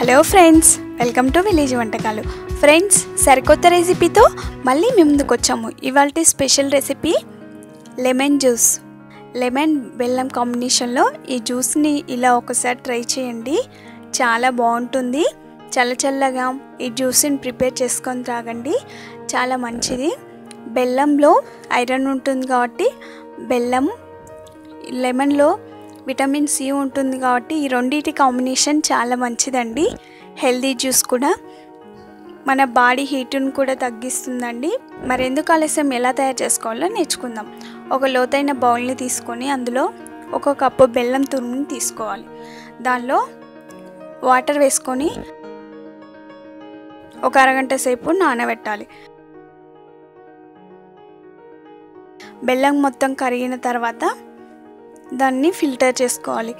Hello friends welcome to village వంటకాలు. Friends సరికొత్త రెసిపీతో మళ్ళీ మీ ముందుకు వచ్చాము. ఇవాళ special recipe lemon juice. Lemon బెల్లం కాంబినేషన్లో ఈ జ్యూస్ని ఇలా ఒకసారి ట్రై చేయండి. చాలా బాగుంటుంది. చల్ల చల్లగా ఈ జ్యూస్ని ప్రిపేర్ చేసుకొని తాగండి. చాలా మంచిది. బెల్లంలో ఐరన్ ఉంటుంది కాబట్టి బెల్లం లెమన్లో విటమిన్ సి ఉంటుంది కాబట్టి ఈ రెండింటి కాంబినేషన్ చాలా మంచిదండి. హెల్దీ జ్యూస్ కూడా. మన బాడీ హీట్ను కూడా తగ్గిస్తుందండి. మరి ఎందుకు ఆలస్యం? ఎలా తయారు చేసుకోవాలో నేర్చుకుందాం. ఒక లోతైన బౌల్ని తీసుకొని అందులో ఒక కప్పు బెల్లం తురుముని తీసుకోవాలి. దానిలో వాటర్ వేసుకొని ఒక అరగంట సేపు నానబెట్టాలి. బెల్లం మొత్తం కరిగిన తర్వాత దాన్ని ఫిల్టర్ చేసుకోవాలి.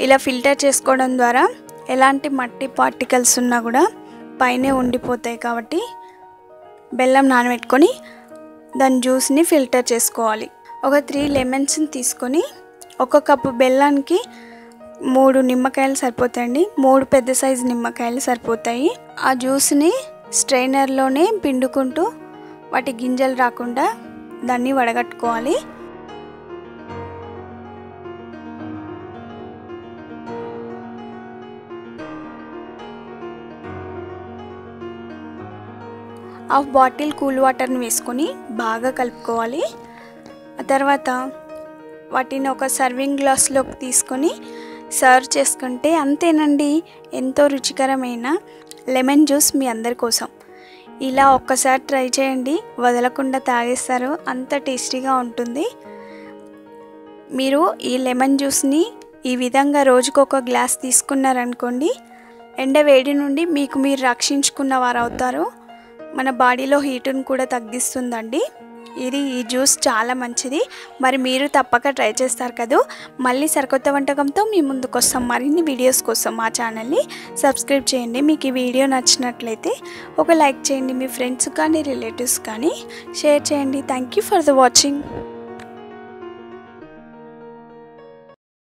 ఇలా ఫిల్టర్ చేసుకోవడం ద్వారా ఎలాంటి మట్టి పార్టికల్స్ ఉన్నా కూడా పైనే ఉండిపోతాయి కాబట్టి బెల్లం నానబెట్టుకొని దాని జ్యూస్ని ఫిల్టర్ చేసుకోవాలి. ఒక త్రీ లెమన్స్ని తీసుకొని ఒక కప్పు బెల్లానికి మూడు నిమ్మకాయలు సరిపోతాయండి. మూడు పెద్ద సైజు నిమ్మకాయలు సరిపోతాయి. ఆ జ్యూస్ని స్ట్రైనర్లోనే పిండుకుంటూ వాటి గింజలు రాకుండా దాన్ని వడగట్టుకోవాలి. హాఫ్ బాటిల్ కూల్ వాటర్ని వేసుకొని బాగా కలుపుకోవాలి. ఆ తర్వాత వాటిని ఒక సర్వింగ్ గ్లాస్లోకి తీసుకొని సర్వ్ చేసుకుంటే అంతేనండి ఎంతో రుచికరమైన లెమన్ జ్యూస్ మీ అందరి కోసం. ఇలా ఒక్కసారి ట్రై చేయండి వదలకుండా తాగేస్తారు అంత టేస్టీగా ఉంటుంది. మీరు ఈ లెమన్ జ్యూస్ని ఈ విధంగా రోజుకు ఒక గ్లాస్ తీసుకున్నారనుకోండి ఎండ వేడి నుండి మీకు మీరు రక్షించుకున్న వారు అవుతారు మన బాడీలో హీటును కూడా తగ్గిస్తుందండి. ఇది ఈ జ్యూస్ చాలా మంచిది. మరి మీరు తప్పక ట్రై చేస్తారు కదా. మళ్ళీ సరికొత్త వంటకంతో మీ ముందుకు వస్తాం మరిన్ని వీడియోస్ కోసం మా ఛానల్ని సబ్స్క్రైబ్ చేయండి. మీకు ఈ వీడియో నచ్చినట్లయితే ఒక లైక్ చేయండి. మీ ఫ్రెండ్స్ కానీ రిలేటివ్స్ కానీ షేర్ చేయండి. Thank you for the watching.